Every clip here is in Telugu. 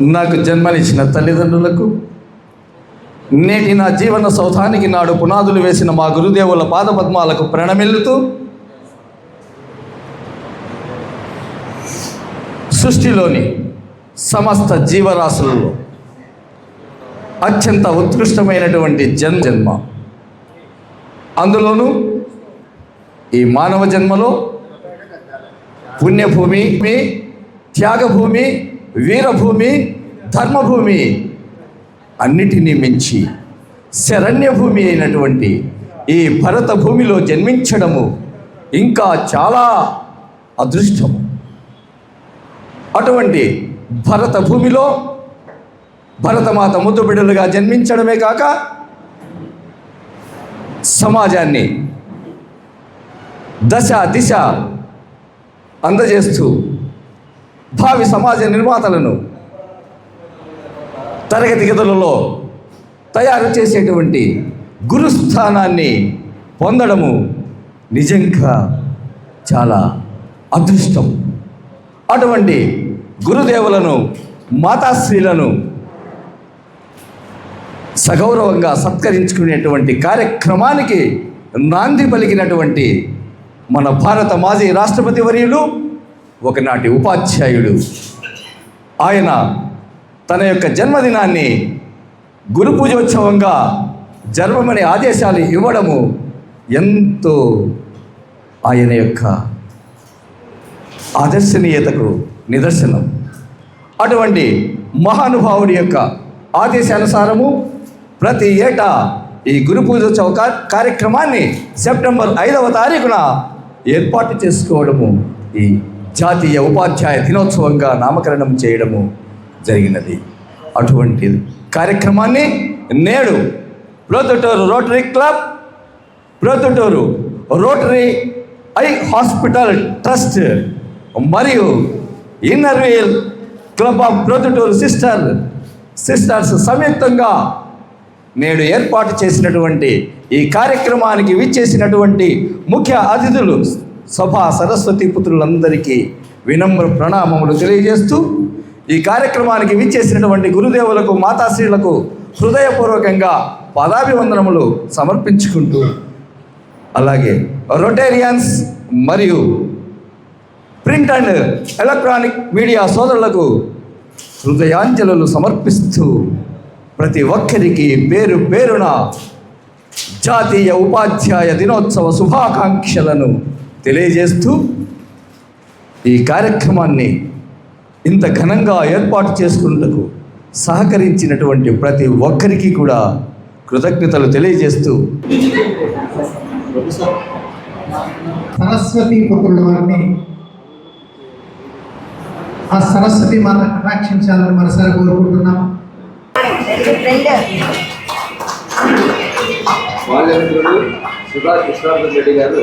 నాకు జన్మనిచ్చిన తల్లిదండ్రులకు నేటి నా జీవన సౌధానికి నాడు పునాదులు వేసిన మా గురుదేవుల పాదపద్మాలకు ప్రణమిల్లుతూ సృష్టిలోని సమస్త జీవరాశులలో అత్యంత ఉత్కృష్టమైనటువంటి జన్ జన్మ. అందులోనూ ఈ మానవ జన్మలో పుణ్యభూమి త్యాగభూమి వీరభూమి ధర్మభూమి అన్నిటినీ మించి శరణ్యభూమి అయినటువంటి ఈ భరత భూమిలో జన్మించడము ఇంకా చాలా అదృష్టము. అటువంటి భరత భూమిలో భరతమాత ముద్దు బిడ్డలుగా జన్మించడమే కాక సమాజాన్ని దశ దిశ అందజేస్తూ భావి సమాజ నిర్మాతలను తరగతి గదులలో తయారు చేసేటువంటి గురుస్థానాన్ని పొందడము నిజంగా చాలా అదృష్టం. అటువంటి గురుదేవులను మాతాశ్రీలను సగౌరవంగా సత్కరించుకునేటువంటి కార్యక్రమానికి నాంది పలికినటువంటి మన భారత మాజీ రాష్ట్రపతి వర్యులు ఒకనాటి ఉపాధ్యాయుడు. ఆయన తన యొక్క జన్మదినాన్ని గురు పూజోత్సవంగా జరపమని ఆదేశాలు ఇవ్వడము ఎంతో ఆయన యొక్క ఆదర్శనీయతకు నిదర్శనం. అటువంటి మహానుభావుడి యొక్క ఆదేశానుసారము ప్రతి ఏటా ఈ గురు పూజోత్సవ కార్యక్రమాన్ని సెప్టెంబర్ ఐదవ తారీఖున ఏర్పాటు చేసుకోవడము ఈ జాతీయ ఉపాధ్యాయ దినోత్సవంగా నామకరణం చేయడము జరిగినది. అటువంటి కార్యక్రమాన్ని నేడు Proddatur rotary club Proddatur rotary eye hospital trust మరియు inner wheel club of Proddatur sister sisters సంయుక్తంగా నేడు ఏర్పాటు చేసినటువంటి ఈ కార్యక్రమానికి విచ్చేసినటువంటి ముఖ్య అతిథులు సభా సరస్వతి పుత్రులందరికీ వినమ్ర ప్రణామములు తెలియజేస్తూ ఈ కార్యక్రమానికి విచ్చేసినటువంటి గురుదేవులకు మాతాశ్రీలకు హృదయపూర్వకంగా పాదాభివందనములు సమర్పించుకుంటూ అలాగే రొటేరియన్స్ మరియు ప్రింట్ అండ్ ఎలక్ట్రానిక్ మీడియా సోదరులకు హృదయాంజలులు సమర్పిస్తూ ప్రతి ఒక్కరికి పేరు పేరున జాతీయ ఉపాధ్యాయ దినోత్సవ శుభాకాంక్షలను తెలియజేస్తూ ఈ కార్యక్రమాన్ని ఇంత ఘనంగా ఏర్పాటు చేసుకున్నటకు సహకరించినటువంటి ప్రతి ఒక్కరికి కూడా కృతజ్ఞతలు తెలియజేస్తూ సరస్వతి పుత్రుల వారిని ఆ సరస్వతి మాత కటాక్షించాలని మనసారి కోరుకుంటున్నాం. బాల్యమిత్రుడు సుధా కృష్ణార్థం రెడ్డి గారు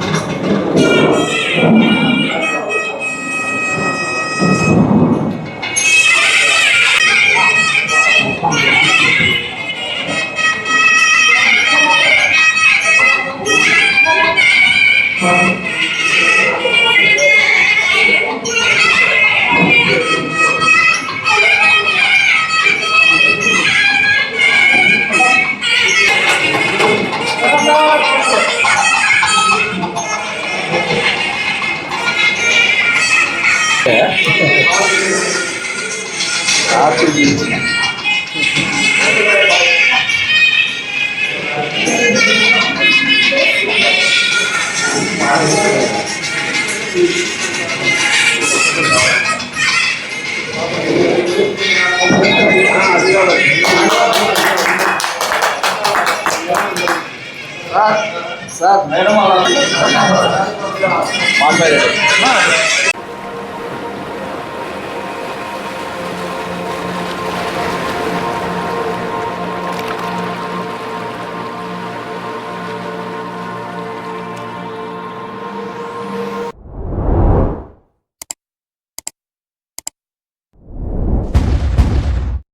సార్ మేడం మాట్లాడారు